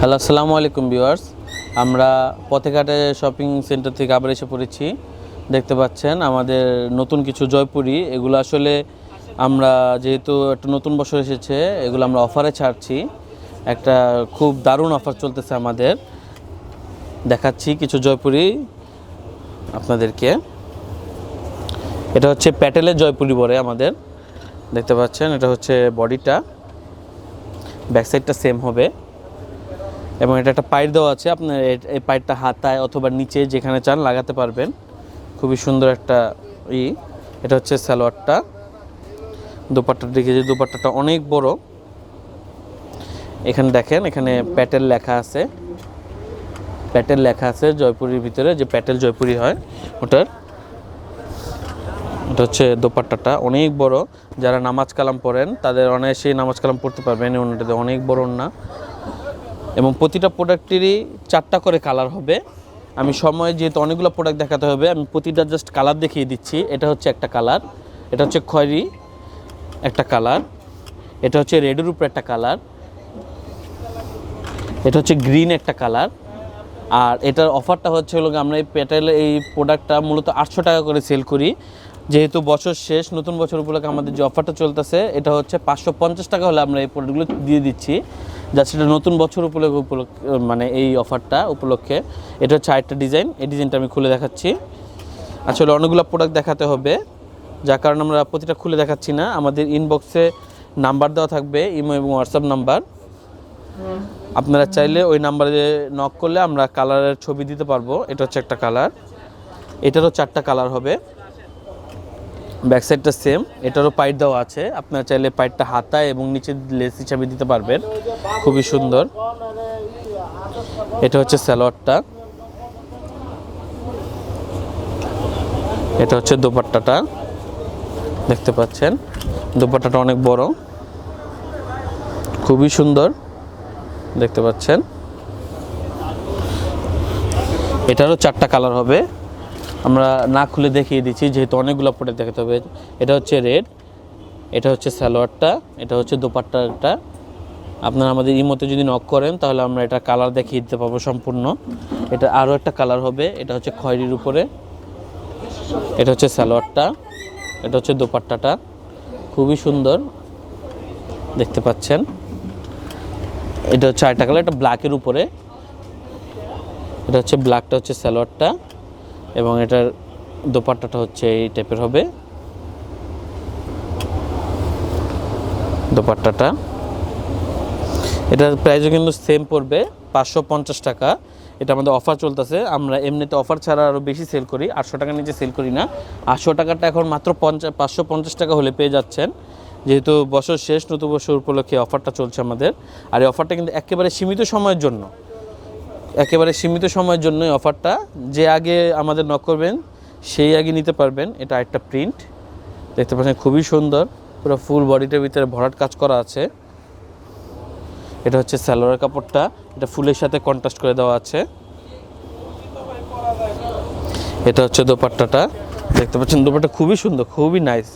Hello, আসসালামু আলাইকুম viewers. আমরা পথেঘাটে শপিং সেন্টার থেকে আবার এসে পড়েছি। দেখতে পাচ্ছেন আমাদের নতুন কিছু জয়পুরি। এগুলো আসলে আমরা যেহেতু একটা নতুন বছর এসেছে, এগুলো আমরা অফারে ছাড়ছি। একটা খুব দারুণ অফার চলতেছে আমাদের। দেখাচ্ছি কিছু জয়পুরি আপনাদেরকে। এটা হচ্ছে প্যাটেলের জয়পুরি বলে আমাদের। দেখতে পাচ্ছেন, এটা হচ্ছে বডিটা। ব্যাক সাইডটা সেম হবে। এবং এটা একটা পাইপ দেওয়া আছে, আপনার এই পাইপটা হাতায় অথবা নিচে যেখানে চান লাগাতে পারবেন। খুবই সুন্দর একটা ই, এটা হচ্ছে সালোয়ারটা। দুপাট্টার দিকে যে দুপাট্টাটা অনেক বড়। এখানে দেখেন, এখানে প্যাটেল লেখা আছে। প্যাটেল লেখা আছে জয়পুরির ভিতরে, যে প্যাটেল জয়পুরি হয় ওটার। এটা হচ্ছে দোপাট্টাটা, অনেক বড়। যারা নামাজ কালাম পড়েন, তাদের অনায়াসেই নামাজ কালাম পড়তে পারবেন ওনাটাতে অনেক বড় না এবং প্রতিটা প্রোডাক্টেরই চারটা করে কালার হবে। আমি সময় যেহেতু অনেকগুলো প্রোডাক্ট দেখাতে হবে, আমি প্রতিটা জাস্ট কালার দেখিয়ে দিচ্ছি। এটা হচ্ছে একটা কালার, এটা হচ্ছে খয়েরি একটা কালার, এটা হচ্ছে রেডের উপর একটা কালার, এটা হচ্ছে গ্রিন একটা কালার, আর এটার অফারটা হচ্ছে হলো আমরা এই প্যাটেল এই প্রোডাক্টটা মূলত আটশো টাকা করে সেল করি। যেহেতু বছর শেষ, নতুন বছর উপলক্ষে আমাদের যে অফারটা চলতেছে, এটা হচ্ছে পাঁচশো পঞ্চাশ টাকা হলে আমরা এই প্রোডাক্টগুলো দিয়ে দিচ্ছি। যা সেটা নতুন বছর উপলক্ষে মানে এই অফারটা উপলক্ষে। এটা হচ্ছে আরেকটা ডিজাইন এই ডিজাইনটা আমি খুলে দেখাচ্ছি। আসলে অনেকগুলো প্রোডাক্ট দেখাতে হবে, যার কারণে আমরা প্রতিটা খুলে দেখাচ্ছি না। আমাদের ইনবক্সে নাম্বার দেওয়া থাকবে ইমো এবং হোয়াটসঅ্যাপ নাম্বার আপনারা চাইলে ওই নাম্বারে নক করলে আমরা কালারের ছবি দিতে পারব। এটা হচ্ছে একটা কালার এটারও চারটা কালার হবে। ব্যাক সাইডটা সেম এটারও পাইট দেওয়া আছে। আপনারা চাইলে পাইটটা হাতায় এবং নিচে লেস হিসাবে দিতে পারবেন। খুবই সুন্দর। এটা হচ্ছে স্যালোয়ারটা এটা হচ্ছে দোপাট্টাটা। দেখতে পাচ্ছেন? দোপাট্টাটা অনেক বড়। খুবই সুন্দর। দেখতে পাচ্ছেন? এটারও চারটা কালার হবে। আমরা না খুলে দেখিয়ে দিচ্ছি, যেহেতু অনেকগুলো প্রোডাক্ট দেখাতে হবে। এটা হচ্ছে রেড এটা হচ্ছে স্যালোয়ারটা এটা হচ্ছে দোপাট্টাটা। আপনারা আমাদের ইমোতে যদি নক করেন, তাহলে আমরা এটা কালার দেখিয়ে দিতে পারব সম্পূর্ণ। এটা আরও একটা কালার হবে, এটা হচ্ছে খয়েরির উপরে। এটা হচ্ছে স্যালোয়ারটা এটা হচ্ছে দোপাট্টাটা। খুবই সুন্দর, দেখতে পাচ্ছেন। এটা হচ্ছে আরেকটা কালার এটা ব্ল্যাকের উপরে। এটা হচ্ছে ব্ল্যাকটা হচ্ছে সালোয়ারটা। এবং এটার দোপাট্টাটা হচ্ছে এই টাইপের হবে। দোপাট্টাটা। এটার প্রাইসও কিন্তু সেম পড়বে, পাঁচশো পঞ্চাশ টাকা। এটা আমাদের অফার চলতেছে। আমরা এমনিতে অফার ছাড়া আরও বেশি সেল করি। আটশো টাকার নিচে সেল করি না। আটশো টাকাটা এখন মাত্র পঞ্চাশ পাঁচশো পঞ্চাশ টাকা হলে পেয়ে যাচ্ছেন। যেহেতু বছর শেষ, নতুন বছর উপলক্ষে অফারটা চলছে আমাদের। আর এই অফারটা কিন্তু একেবারে সীমিত সময়ের জন্য। একেবারে সীমিত সময়ের জন্যই অফারটা। যে আগে আমাদের নক করবেন, সেই আগে নিতে পারবেন। এটা একটা প্রিন্ট দেখতে পাচ্ছেন, খুবই সুন্দর। পুরো ফুল বডিটার ভিতরে ভরাট কাজ করা আছে। এটা হচ্ছে স্যালোয়ার কাপড়টা। এটা ফুলের সাথে কন্ট্রাস্ট করে দেওয়া আছে। এটা হচ্ছে দোপাট্টাটা। দেখতে পাচ্ছেন, দোপাট্টা খুবই সুন্দর, খুবই নাইস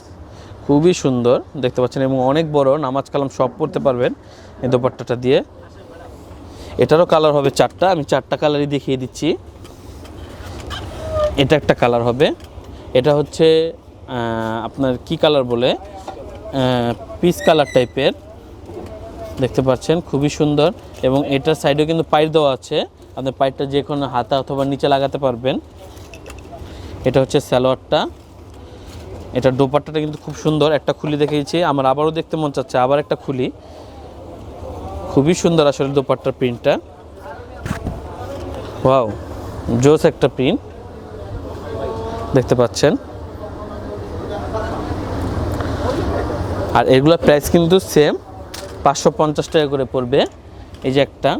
খুবই সুন্দর। দেখতে পাচ্ছেন, এবং অনেক বড়, নামাজ কালাম সব পড়তে পারবেন এই দোপাট্টাটা দিয়ে। এটারও কালার হবে চারটা, আমি চারটা কালারই দেখিয়ে দিচ্ছি। এটা একটা কালার হবে। এটা হচ্ছে আপনার কি কালার বলে? পিস কালার টাইপের দেখতে পাচ্ছেন, খুবই সুন্দর। এবং এটার সাইডেও কিন্তু পাইপ দেওয়া আছে। আপনি পাইপটা যে কোনো হাতা অথবা নিচে লাগাতে পারবেন। এটা হচ্ছে স্যালোয়ারটা এটা দোপাট্টাটা কিন্তু খুব সুন্দর। একটা খুলি দেখিয়েছি। আমার আবারও দেখতে মন চাচ্ছে, আবার একটা খুলি। খুবই সুন্দর আসলে দোপাট্টার প্রিন্টটা ওয়াও জোস একটা প্রিন্ট দেখতে পাচ্ছেন। আর এগুলোর প্রাইস কিন্তু সেম পাঁচশো পঞ্চাশ টাকা করে পড়বে। এই যে একটা।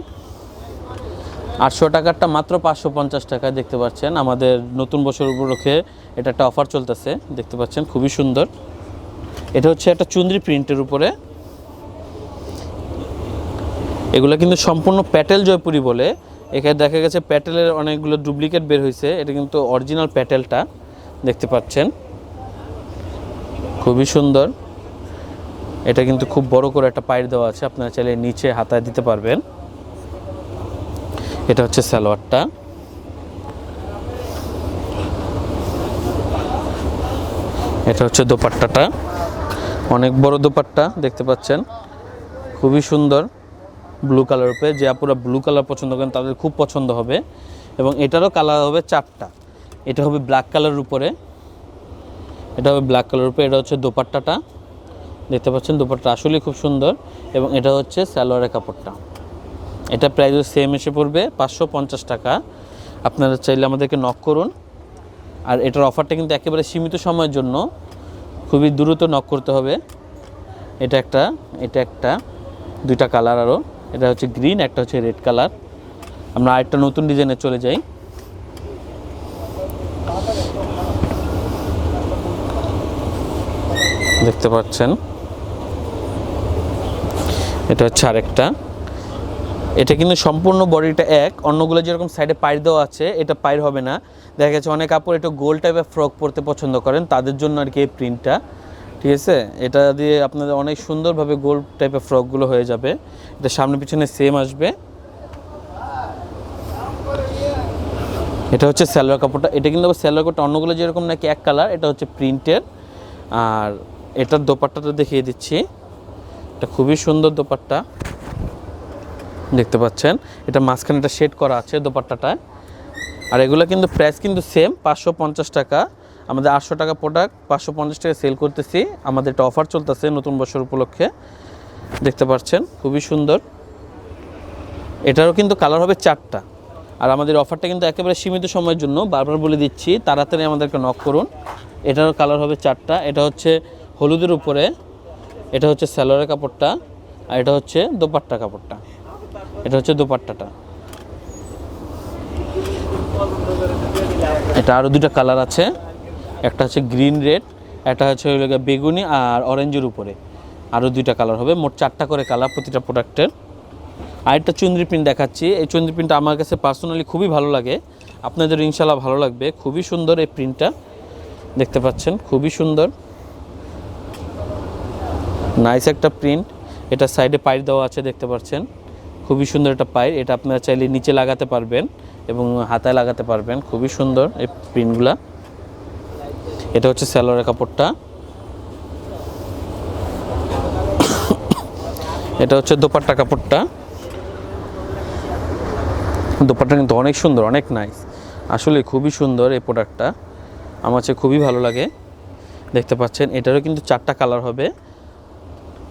আটশো টাকারটা মাত্র পাঁচশো পঞ্চাশ টাকা দেখতে পাচ্ছেন। আমাদের নতুন বছর উপলক্ষে এটা একটা অফার চলতেছে। দেখতে পাচ্ছেন, খুবই সুন্দর। এটা হচ্ছে একটা চুন্দ্রি প্রিন্টের উপরে। এগুলো কিন্তু সম্পূর্ণ প্যাটেল জয়পুরি বলে। এখানে দেখা গেছে প্যাটেলের অনেকগুলো ডুপ্লিকেট বের হয়েছে এটা কিন্তু অরিজিনাল প্যাটেলটা। দেখতে পাচ্ছেন। খুবই সুন্দর। এটা কিন্তু খুব বড় করে একটা পাইর দেওয়া আছে। আপনারা চাইলে নিচে হাতায় দিতে পারবেন। এটা হচ্ছে সালোয়ারটা। এটা হচ্ছে দোপাট্টাটা। অনেক বড় দোপাট্টা, দেখতে পাচ্ছেন। খুবই সুন্দর। ব্লু কালার উপরে যে আপুরা ব্লু কালার পছন্দ করেন, তাদের খুব পছন্দ হবে। এবং এটারও কালার হবে চারটা। এটা হবে ব্ল্যাক কালারের উপরে। এটা হবে ব্ল্যাক কালার উপরে, এটা হচ্ছে দোপাট্টাটা। দেখতে পাচ্ছেন দোপাট্টা আসলেই খুব সুন্দর। এবং এটা হচ্ছে স্যালোয়ারের কাপড়টা। এটা প্রাইস সেম এসে পড়বে, পাঁচশো পঞ্চাশ টাকা। আপনারা চাইলে আমাদেরকে নক করুন। আর এটার অফারটা কিন্তু একেবারে সীমিত সময়ের জন্য। খুবই দ্রুত নক করতে হবে। এটা একটা এটা একটা। দুইটা কালার আরও। এটা হচ্ছে গ্রিন, একটা হচ্ছে রেড কালার। আমরা আরেকটা নতুন ডিজাইনে চলে যাই। দেখতে পাচ্ছেন? এটা হচ্ছে আরেকটা। এটা কিন্তু সম্পূর্ণ বডিটা এক, অন্যগুলো যেরকম সাইডে পায়ের দেওয়া আছে, এটা পায়ের হবে না। দেখা গেছে অনেক কাপড় একটু গোল টাইপের ফ্রক পরতে পছন্দ করেন, তাদের জন্য আর কি এই প্রিন্টটা ঠিক আছে এটা দিয়ে আপনাদের অনেক সুন্দরভাবে গোল টাইপের ফ্রকগুলো হয়ে যাবে। এটা সামনে পিছনে সেম আসবে। এটা হচ্ছে স্যালোয়ার কাপড়টা, এটা কিন্তু স্যালোয়ার কাপড়টা অন্যগুলো যেরকম নাকি এক কালার এটা হচ্ছে প্রিন্টের আর এটার দোপাট্টাটা দেখিয়ে দিচ্ছি। এটা খুবই সুন্দর দোপাট্টা। দেখতে পাচ্ছেন, এটা মাঝখানে একটা শেড করা আছে দোপাট্টাটায়। আর এগুলো কিন্তু প্রাইস কিন্তু সেম পাঁচশো পঞ্চাশ টাকা। আমাদের আটশো টাকা প্রোডাক্ট পাঁচশো পঞ্চাশ টাকা সেল করতেছি। আমাদের একটা অফার চলতেছে নতুন বছর উপলক্ষে। দেখতে পাচ্ছেন, খুবই সুন্দর। এটারও কিন্তু কালার হবে চারটা। আর আমাদের অফারটা কিন্তু একেবারে সীমিত সময়ের জন্য, বারবার বলে দিচ্ছি, তাড়াতাড়ি আমাদেরকে নক করুন। এটারও কালার হবে চারটা। এটা হচ্ছে হলুদের উপরে, এটা হচ্ছে স্যালোয়ারের কাপড়টা, আর এটা হচ্ছে দোপাট্টা কাপড়টা। এটা হচ্ছে দোপাট্টাটা। এটা আরও দুটো কালার আছে। একটা হচ্ছে গ্রিন রেড, একটা হচ্ছে গিয়ে বেগুনি আর অরেঞ্জের উপরে। আরও দুইটা কালার হবে, মোট চারটা করে কালার প্রতিটা প্রোডাক্টের আরেকটা চুন্দ্রি প্রিন্ট দেখাচ্ছি, এই চুন্দ্রি প্রিন্টটা আমার কাছে পার্সোনালি খুবই ভালো লাগে। আপনাদের ইনশাল্লাহ ভালো লাগবে, খুবই সুন্দর এই প্রিন্টটা দেখতে পাচ্ছেন, খুবই সুন্দর। নাইস একটা প্রিন্ট এটা সাইডে পাইর দেওয়া আছে, দেখতে পাচ্ছেন। খুবই সুন্দর একটা পাইর, এটা আপনারা চাইলে নিচে লাগাতে পারবেন এবং হাতায় লাগাতে পারবেন, খুবই সুন্দর এই প্রিন্টগুলা এটা হচ্ছে স্যালোয়ারের কাপড়টা। এটা হচ্ছে দোপাট্টা কাপড়টা। দোপাট্টা কিন্তু অনেক সুন্দর, অনেক নাইস আসলে খুবই সুন্দর এই প্রোডাক্টটা আমার কাছে খুবই ভালো লাগে। দেখতে পাচ্ছেন, এটারও কিন্তু চারটা কালার হবে।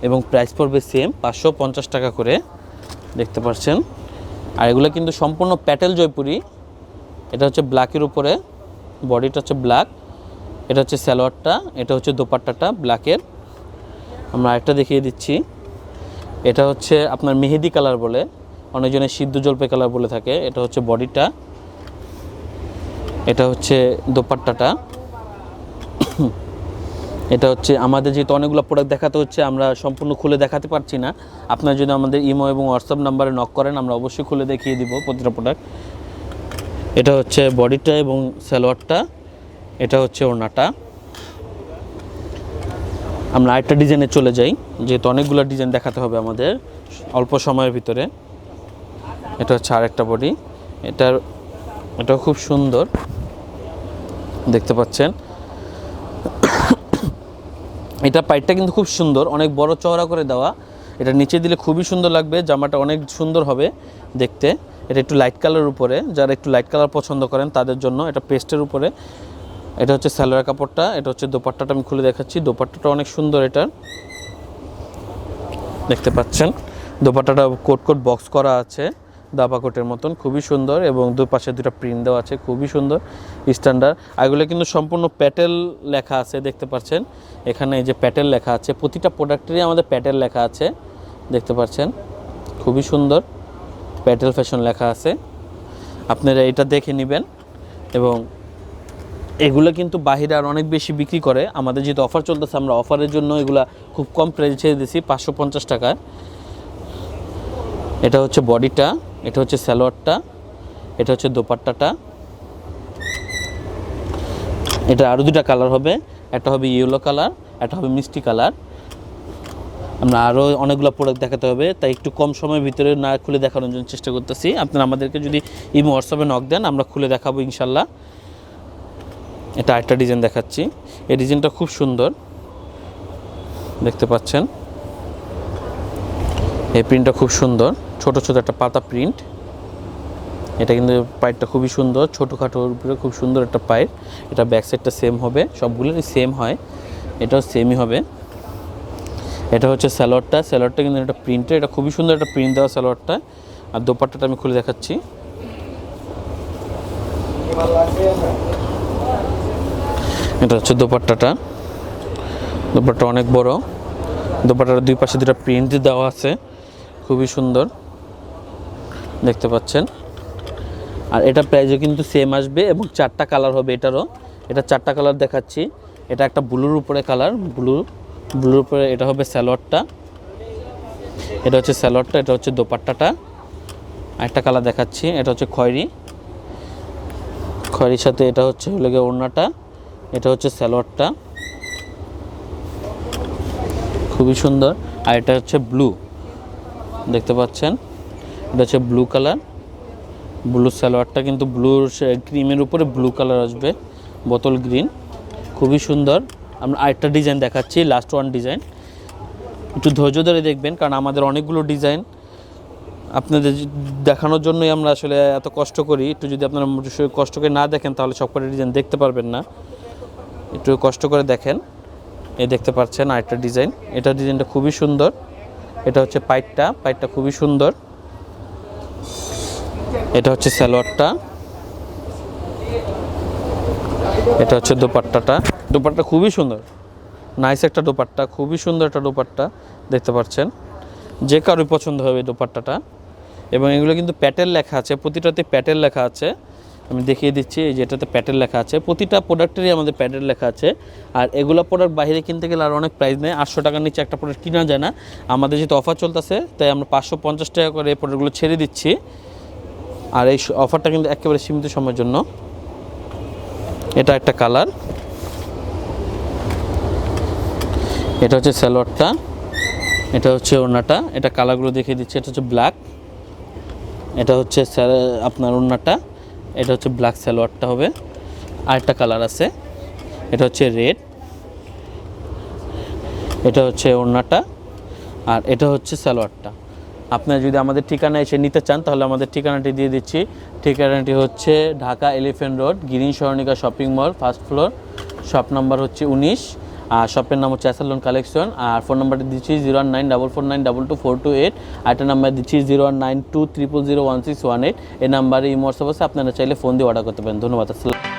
এবং প্রাইস পড়বে সেম পাঁচশো পঞ্চাশ টাকা করে। দেখতে পাচ্ছেন। আর এগুলো কিন্তু সম্পূর্ণ প্যাটেল জয়পুরি। এটা হচ্ছে ব্ল্যাকের উপরে। বডিটা হচ্ছে ব্ল্যাক এটা হচ্ছে স্যালোয়ারটা এটা হচ্ছে দোপাট্টাটা, ব্ল্যাকের। আমরা আরেকটা দেখিয়ে দিচ্ছি। এটা হচ্ছে আপনার মেহেদি কালার বলে অনেকজনে সিদ্ধ জলপে কালার বলে থাকে। এটা হচ্ছে বডিটা। এটা হচ্ছে দোপাট্টাটা। এটা হচ্ছে আমাদের যেহেতু অনেকগুলো প্রোডাক্ট দেখাতে হচ্ছে, আমরা সম্পূর্ণ খুলে দেখাতে পারছি না। আপনারা যদি আমাদের ইমো এবং হোয়াটসঅ্যাপ নাম্বারে নক করেন, আমরা অবশ্যই খুলে দেখিয়ে দিব প্রতিটা প্রোডাক্ট এটা হচ্ছে বডিটা এবং সালোয়ারটা। এটা হচ্ছে ওড়নাটা। আমরা আরেকটা ডিজাইনে চলে যাই, যেহেতু অনেকগুলো ডিজাইন দেখাতে হবে আমাদের অল্প সময়ের ভিতরে। এটা হচ্ছে আরেকটা বডি। এটার, এটাও খুব সুন্দর। দেখতে পাচ্ছেন? এটা পাইটটা কিন্তু খুব সুন্দর, অনেক বড় চওড়া করে দেওয়া। এটা নিচে দিলে খুবই সুন্দর লাগবে, জামাটা অনেক সুন্দর হবে দেখতে। এটা একটু লাইট কালারের উপরে, যারা একটু লাইট কালার পছন্দ করেন তাদের জন্য এটা পেস্টের উপরে। এটা হচ্ছে স্যালোয়ার কাপড়টা, এটা হচ্ছে দোপাট্টাটা, আমি খুলে দেখাচ্ছি। দোপাট্টাটা অনেক সুন্দর এটার দেখতে পাচ্ছেন? দোপাট্টাটা কোট কোট বক্স করা আছে, দাবা কোটের মতন, খুবই সুন্দর এবং দুই পাশে দুটো প্রিন্ট দেওয়া আছে, খুবই সুন্দর স্ট্যান্ডার্ড এগুলো কিন্তু সম্পূর্ণ প্যাটেল লেখা আছে, দেখতে পাচ্ছেন? এখানে এই যে প্যাটেল লেখা আছে, প্রতিটা প্রোডাক্টেরই আমাদের প্যাটেল লেখা আছে, দেখতে পাচ্ছেন? খুবই সুন্দর, প্যাটেল ফ্যাশন লেখা আছে। আপনারা এটা দেখে নেবেন এবং এগুলো কিন্তু বাহিরে আর অনেক বেশি বিক্রি করে। আমাদের যেহেতু অফার চলতেছে, আমরা অফারের জন্য এগুলা খুব কম প্রাইসে ছেড়ে দিছি, পাঁচশো পঞ্চাশ টাকায়। এটা হচ্ছে বডিটা, এটা হচ্ছে স্যালোয়ারটা এটা হচ্ছে দোপাট্টাটা। এটা আরও দুটা কালার হবে, একটা হবে ইয়েলো কালার একটা হবে মিষ্টি কালার আমরা আরও অনেকগুলো প্রোডাক্ট দেখাতে হবে, তাই একটু কম সময়ের ভিতরে না খুলে দেখানোর জন্য চেষ্টা করতেছি। আপনারা আমাদেরকে যদি ইমো হোয়াটসঅ্যাপে নক দেন, আমরা খুলে দেখাবো ইনশাল্লাহ। এটা আরেকটা ডিজাইন দেখাচ্ছি। এই ডিজাইনটা খুব সুন্দর। দেখতে পাচ্ছেন? এই প্রিন্টটা খুব সুন্দর। ছোট ছোট একটা পাতা প্রিন্ট এটা কিন্তু পাইপটা খুবই সুন্দর। ছোটোখাটোর উপরে খুব সুন্দর একটা পাইপ। এটা ব্যাক সাইডটা সেম হবে। সবগুলোরই সেম হয়। এটাও সেমই হবে। এটা হচ্ছে স্যালোয়ারটা। স্যালোয়ারটা কিন্তু একটা প্রিন্টের এটা খুবই সুন্দর একটা প্রিন্ট দেওয়া স্যালোয়ারটা। আর দোপাট্টাটা আমি খুলে দেখাচ্ছি। এটা হচ্ছে দোপাট্টাটা। দোপাট্টা অনেক বড়। দোপাট্টার দুই পাশে দুটা প্রিন্ট দেওয়া আছে। খুবই সুন্দর। দেখতে পাচ্ছেন। আর এটা প্রাইজও কিন্তু সেম আসবে এবং চারটা কালার হবে এটারও। এটা চারটা কালার দেখাচ্ছি। এটা একটা ব্লুর উপরে কালার ব্লু, ব্লুর উপরে এটা হবে স্যালোয়ারটা। এটা হচ্ছে স্যালোয়ারটা, এটা হচ্ছে দোপাট্টাটা। একটা কালার দেখাচ্ছি, এটা হচ্ছে খয়েরি। খয়েরির সাথে এটা হচ্ছে হলো গিয়ে ওড়নাটা। এটা হচ্ছে স্যালোয়ারটা খুবই সুন্দর। আর এটা হচ্ছে ব্লু। দেখতে পাচ্ছেন? এটা হচ্ছে ব্লু কালার। ব্লু সালোয়ারটা কিন্তু ব্লু ক্রিমের উপরে ব্লু কালার আসবে। বোতল গ্রিন। খুবই সুন্দর। আমরা আরেকটা ডিজাইন দেখাচ্ছি লাস্ট ওয়ান ডিজাইন একটু ধৈর্য ধরে দেখবেন, কারণ আমাদের অনেকগুলো ডিজাইন। আপনাদের দেখানোর জন্যই আমরা আসলে এত কষ্ট করি। একটু যদি আপনারা কষ্ট করে না দেখেন, তাহলে সবকটা ডিজাইন দেখতে পারবেন না। একটু কষ্ট করে দেখেন। এই দেখতে পাচ্ছেন আরেকটা ডিজাইন। এটা ডিজাইনটা খুবই সুন্দর। এটা হচ্ছে পাইটটা। পাইটটা খুবই সুন্দর। এটা হচ্ছে সালোয়ারটা। এটা হচ্ছে দোপাট্টাটা। দোপাট্টা খুবই সুন্দর। নাইস একটা দোপাট্টা। খুবই সুন্দর একটা দোপাট্টা। দেখতে পাচ্ছেন। যে কারোর পছন্দ হবে দোপাট্টাটা। এবং এগুলো কিন্তু প্যাটেল লেখা আছে। প্রতিটাতে প্যাটেল লেখা আছে। আমি দেখিয়ে দিচ্ছি, এই যেটাতে প্যাটেল লেখা আছে। প্রতিটা প্রোডাক্টেরই আমাদের প্যাটেল লেখা আছে। আর এগুলো প্রোডাক্ট বাইরে কিনতে গেলে আর অনেক প্রাইস নেয়। আটশো টাকার নিচে একটা প্রোডাক্ট কিনা যায় না। আমাদের যেহেতু অফার চলতেছে, তাই আমরা পাঁচশো পঞ্চাশ টাকা করে এই প্রোডাক্টগুলো ছেড়ে দিচ্ছি। আর এই অফারটা কিন্তু একেবারে সীমিত সময়ের জন্য। এটা একটা কালার এটা হচ্ছে স্যালোয়ারটা এটা হচ্ছে ওড়নাটা। এটা কালারগুলো দেখিয়ে দিচ্ছি। এটা হচ্ছে ব্ল্যাক এটা হচ্ছে আপনার ওড়নাটা। এটা হচ্ছে ব্ল্যাক সালোয়ারটা হবে। আরেকটা কালার আছে। এটা হচ্ছে রেড এটা হচ্ছে ওড়নাটা। আর এটা হচ্ছে সালোয়ারটা। আপনারা যদি আমাদের ঠিকানা এসে নিতে চান, তাহলে আমাদের ঠিকানাটি দিয়ে দিচ্ছি। ঠিকানাটি হচ্ছে ঢাকা এলিফেন্ট রোড, গিরিন সরণিকা shopping mall first floor shop number হচ্ছে উনিশ। আর শপের নাম হচ্ছে অ্যাসালন কালেকশন আর ফোন নাম্বারটি দিচ্ছি zero one nine double four nine double two four two eight আরেকটা নাম্বার দিচ্ছি zero one nine two triple zero one six one eight এই নাম্বারে ইমো হোয়াটসঅ্যাপ আছে, আপনারা চাইলে ফোন দিয়ে অর্ডার করতে পারেন। ধন্যবাদ, আসসালাম।